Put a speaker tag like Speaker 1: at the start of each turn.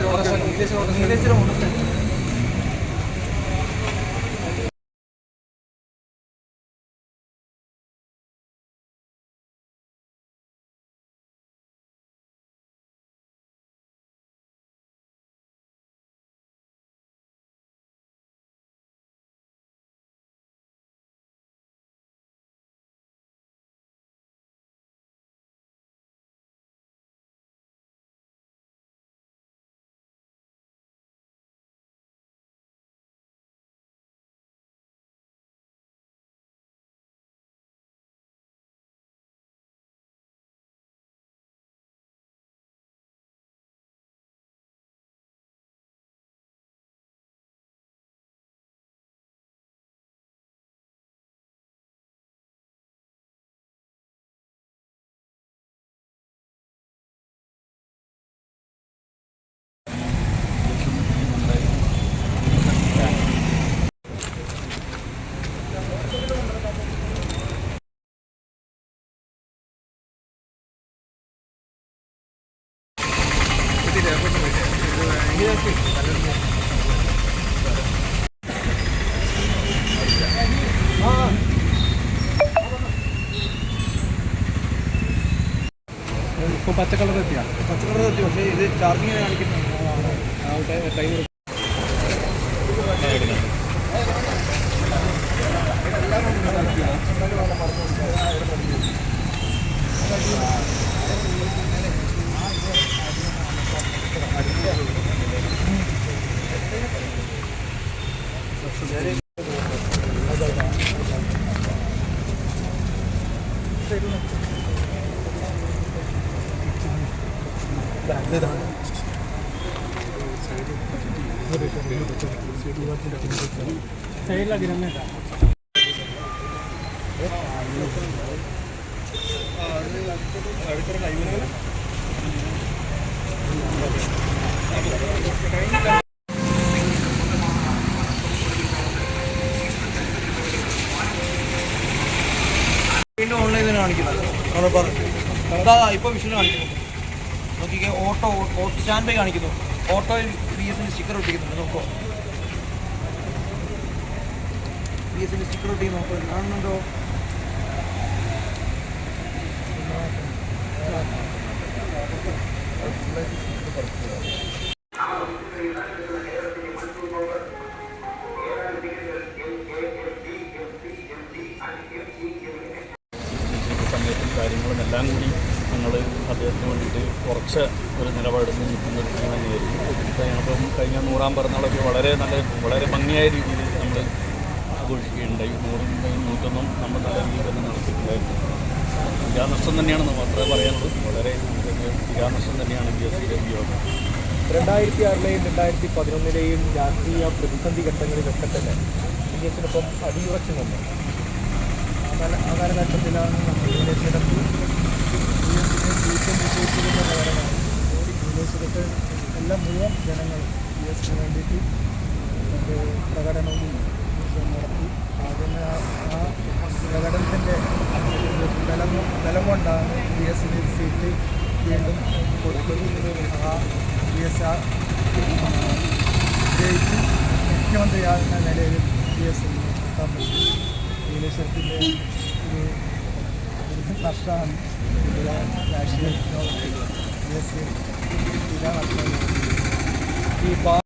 Speaker 1: ఇంగ్లీష్లో ఇంగ్లీష్లో ఇంగ్లీష్లో ఉంటుంది ഇപ്പോൾ പച്ച കളർ എത്തിയാ
Speaker 2: പച്ചക്കറി എത്തി പക്ഷേ ഇത് ചാർജിങ് കാണിക്കുന്നു
Speaker 1: ടൈം സൈഡിലാക്കി
Speaker 2: വീണ്ടും ഓൺലൈനിൽ കാണിക്കുന്നത്. ഇപ്പൊ വിഷയം കാണിക്കുന്നു നോക്കിക്കേ ഓട്ടോ സ്റ്റാൻഡ് ബൈ കാണിക്കുന്നു. ഓട്ടോയിൽ ബി എസിന്റെ സ്റ്റിക്കർ ഒട്ടിക്കുന്നുണ്ട് നോക്കോ. ബി എസിന്റെ സ്റ്റിക്കർ ഒട്ടിക്ക് നോക്കോ. കാണുന്നുണ്ടോ?
Speaker 3: സമയത്തും കാര്യങ്ങളും എല്ലാം കൂടി ഞങ്ങൾ അദ്ദേഹത്തിന് വേണ്ടിയിട്ട് കുറച്ച് ഒരു നിലപാടിൽ നിൽക്കുന്ന ഒരു ടീം തന്നെയായിരുന്നു ഞങ്ങളിപ്പം കഴിഞ്ഞ നൂറാം പിറന്നാളൊക്കെ വളരെ നല്ല വളരെ ഭംഗിയായ രീതിയിൽ നമ്മൾ ആഘോഷിക്കുകയുണ്ടായി. നൂറും നൂറ്റൊന്നും നമ്മൾ നല്ല രീതിയിൽ തന്നെ നടത്തിയിട്ടുണ്ടായിരുന്നു. തീരാനഷ്ടം തന്നെയാണെന്ന് മാത്രമേ പറയാനുള്ളൂ. വളരെ തീരാനഷ്ടം തന്നെയാണ് ബി എസ് സിയുടെ വിയോഗം.
Speaker 1: രണ്ടായിരത്തി ആറിലെയും രണ്ടായിരത്തി പതിനൊന്നിലെയും രാഷ്ട്രീയ പ്രതിസന്ധി ഘട്ടങ്ങളിലൊക്കെ തന്നെ ബി എസിനൊപ്പം അടിയുറച്ചു നിന്നു. കാലഘട്ടത്തിലാണ് നമ്മൾ ബി എസിനെ വിശേഷിക്കുന്ന വിജയിച്ചിരുന്ന കാരണമാണ് വിദേശിടത്ത് എല്ലാ മുഴുവൻ ജനങ്ങളും ബി എസിന് വേണ്ടിയിട്ട് ഒരു പ്രകടനവും നടത്തി അതിന് ആ പ്രകടനത്തിന്റെ ബലം ബലം കൊണ്ടാണ് ബി എസിന് സീറ്റ് വീണ്ടും കൊടുത്തത് ആ പി എസ് ആ ജയിച്ച് മുഖ്യമന്ത്രിയാകുന്ന നിലയിൽ പി എസ് എത്താൻ പറ്റും നീലേശ്വരത്തിന്റെ ഒരു pasan la la shit no yes sí